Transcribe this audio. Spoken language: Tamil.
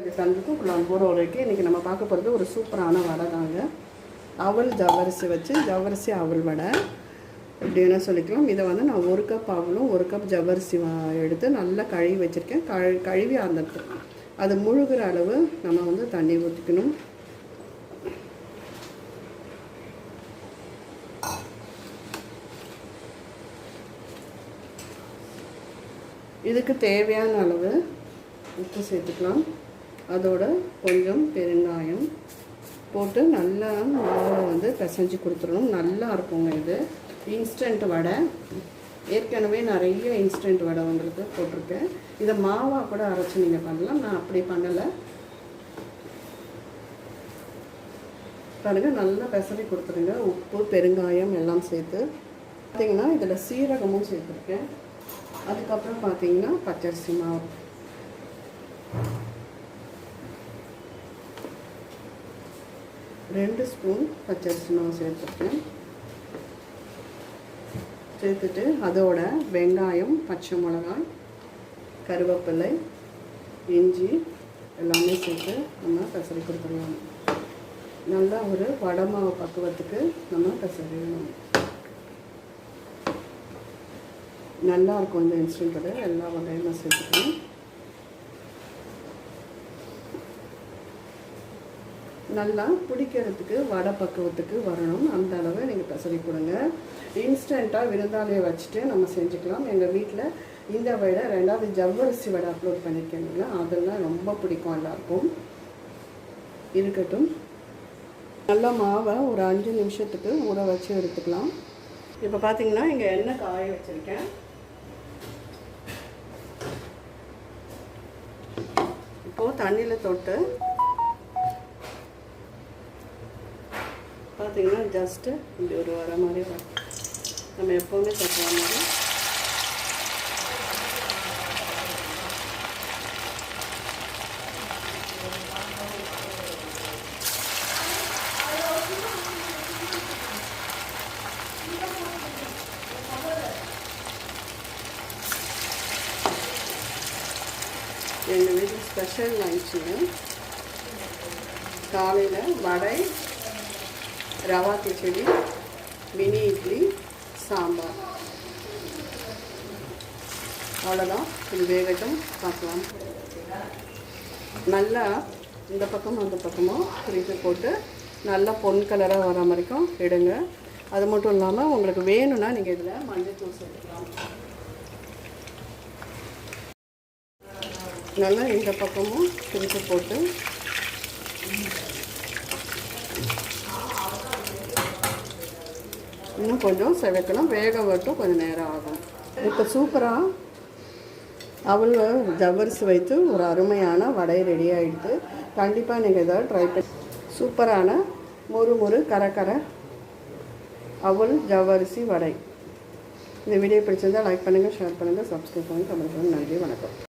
தந்தும் நான் போகிற வரைக்கும் இன்றைக்கி நம்ம பார்க்க போகிறது ஒரு சூப்பரான வடை தாங்க. அவல் ஜவ்வரிசி வச்சு ஜவ்வரிசி அவல் வடை. எப்படி சொல்லிக்கலாம். இதை வந்து நான் ஒரு கப் அவலும் ஒரு கப் ஜவ்வரிசி வா- எடுத்து நல்லா கழுவி வச்சுருக்கேன். கழு கழுவி அந்த அது முழுகிற அளவு நம்ம வந்து தண்ணி ஊற்றிக்கணும் இதுக்கு தேவையான அளவு உப்பு சேர்த்துக்கலாம். அதோட கொஞ்சம் பெருங்காயம் போட்டு நல்லா மாவை வந்து பிசைஞ்சு கொடுத்துடணும். நல்லா இருக்குங்க இது. இன்ஸ்டன்ட் வடை. ஏற்கனவே நிறைய இன்ஸ்டன்ட் வடை உங்களுக்கு போட்டிருக்கேன். இதை மாவாக கூட அரைச்சி நீங்கள் பண்ணலாம். நான் அப்படி பண்ணலை. பாருங்கள் நல்லா பெசரி கொடுத்துருங்க உப்பு பெருங்காயம் எல்லாம் சேர்த்து. பார்த்தீங்கன்னா இதில் சீரகமும் சேர்த்துருக்கேன். அதுக்கப்புறம் பார்த்தீங்கன்னா பச்சரிசி மாவு. ரெண்டு ஸ்பூன் பச்சரிசி மாவு சேர்த்துருக்கேன். சேர்த்துட்டு அதோட வெங்காயம் பச்சை மிளகாய் கருவேப்பிலை இஞ்சி எல்லாமே சேர்த்து நம்ம பெசரி கொடுத்துடலாம். நல்லா ஒரு வடை மாவு பக்குவத்துக்கு நம்ம பெசரிடணும் நல்லா இருக்கும் இந்த இன்ஸ்டன்ட்டோட எல்லா வகையுமே சேர்த்துக்கணும். நல்லா பிடிக்கிறதுக்கு வடை பக்குவத்துக்கு வரணும். அந்த அளவு நீங்கள் பெசரி கொடுங்க. இன்ஸ்டண்ட்டாக விருந்தாளியை வச்சுட்டு நம்ம செஞ்சுக்கலாம். எங்கள் வீட்டில் இந்த வடை ரெண்டாவது ஜவ்வரிசி வடை அப்லோட் பண்ணியிருக்கேங்களா அதெல்லாம் ரொம்ப பிடிக்கும் எல்லாருக்கும். இருக்கட்டும். நல்லா மாவை ஒரு அஞ்சு நிமிஷத்துக்கு ஊற வச்சு எடுத்துக்கலாம். இப்போ பார்த்தீங்கன்னா இங்கே எண்ணெய் காய வச்சுருக்கேன். இப்போது தண்ணியில் தொட்டு பார்த்தீங்கன்னா ஜஸ்ட்டு இப்படி ஒரு வர மாதிரி வரும். நம்ம எப்போவுமே தட்டுற மாதிரி. எங்கள் வீட்டில் ஸ்பெஷல் லஞ்சுங்க காலையில் வடை ரவா கிச்சடி மினி இட்லி சாம்பார். அவ்வளோதான் இது வேகட்டும். பார்க்கலாம். நல்லா இந்த பக்கம் அந்த பக்கமும் திருப்பி போட்டு நல்லா பொன் கலராக வர வரைக்கும் எடுங்க. அது மட்டும் இல்லாமல் உங்களுக்கு வேணும்னா நீங்கள் இதில் மஞ்சள் தூள் சேர்த்துக்கலாம். நல்லா இந்த பக்கமும் திருப்பி போட்டு இன்னும் கொஞ்சம் செவக்கணும். வேக வரட்டும் கொஞ்சம் நேரம் ஆகும் இப்போ சூப்பராக அவள் ஜவ்வரிசி வைத்து ஒரு அருமையான வடை ரெடி ஆகிடுது கண்டிப்பாக நீங்கள் இதை ட்ரை பண்ணி சூப்பரான மொறு மொறு கரக்கரை அவள் அவல் ஜவ்வரிசி வடை. இந்த வீடியோ பிடிச்சிருந்தால் லைக் பண்ணுங்கள் ஷேர் பண்ணுங்கள் சப்ஸ்கிரைப் பண்ணுங்கள் கமெண்ட் பண்ணுங்கள் நன்றி வணக்கம்.